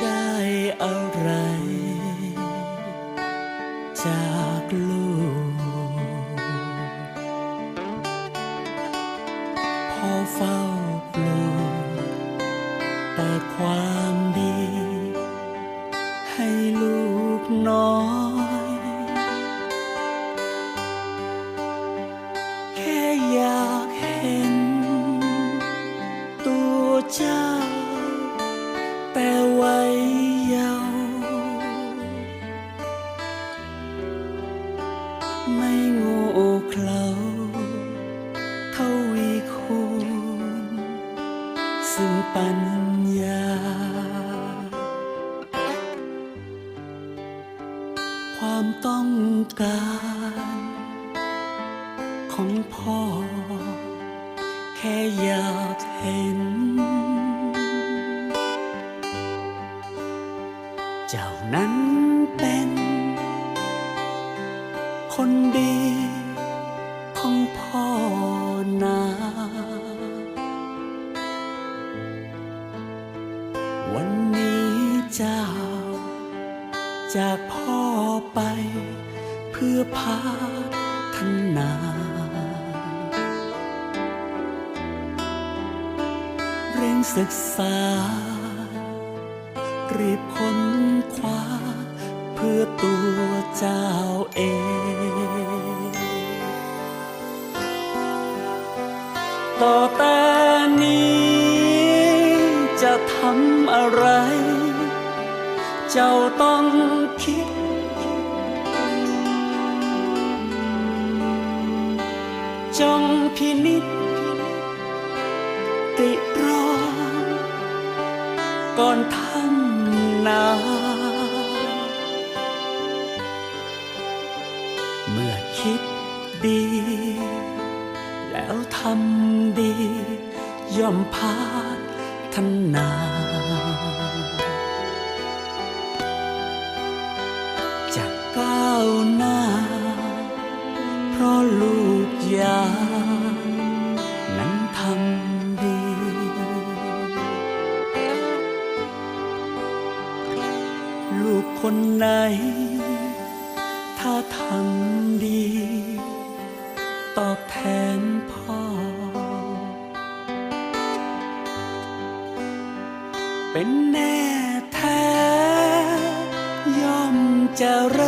ได้อะไร จากลูก พอเฝ้าปลูกแต่ความ ปัญญา ความต้องการ ของพ่อ แค่อยากเห็น เจ้านั้นเป็น คนดี จ้าจากพ่อไปเพื่อพัฒนาเร่งศึกษา รีบค้นคว้า เพื่อตัวเจ้าเองต่อแต่นี้จะทำอะไร เจ้าต้องคิด จงพินิจติรอก่อนทำนา เมื่อคิดดี แล้วทำดี ย่อมพาทนา พราะลูกยา นั้นทำดี ลูกคนไหน ถ้าทำดี ตอบแทนพ่อ เป็นแน่แท้ ย่อมเจริ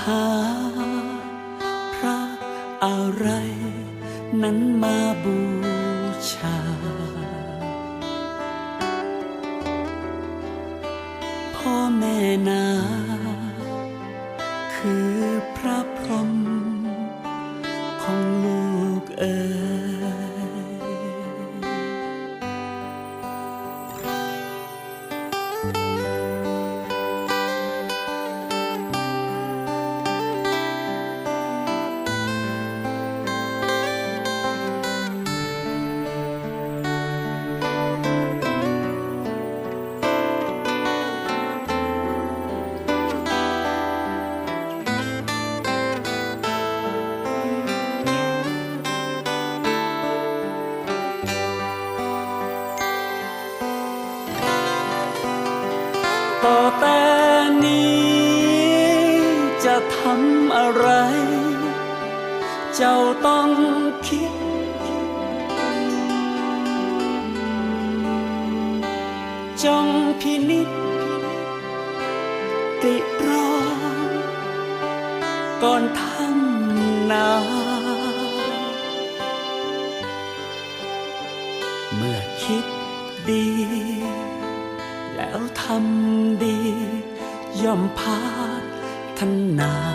หา พระอะไร นั้นมาบูชา พ่อแม่นา คือพระพรหมของลูกเอ๋ย ต่อแต่นี้จะทำอะไร เจ้าต้องคิด จงพินิจติรอก่อนทำนา เมื่อคิดดี แล้วทำดี ย่อมพาทนา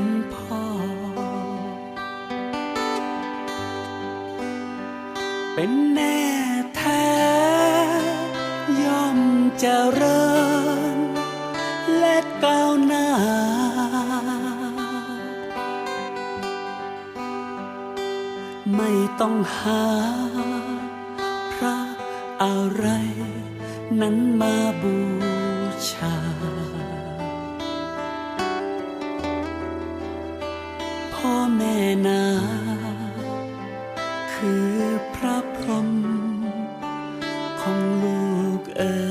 แทนพ่อเป็นแน่แท้ย่อมเจริญและก้าวหน้า ไม่ต้องหา พระอะไรนั้นมาบู Uh,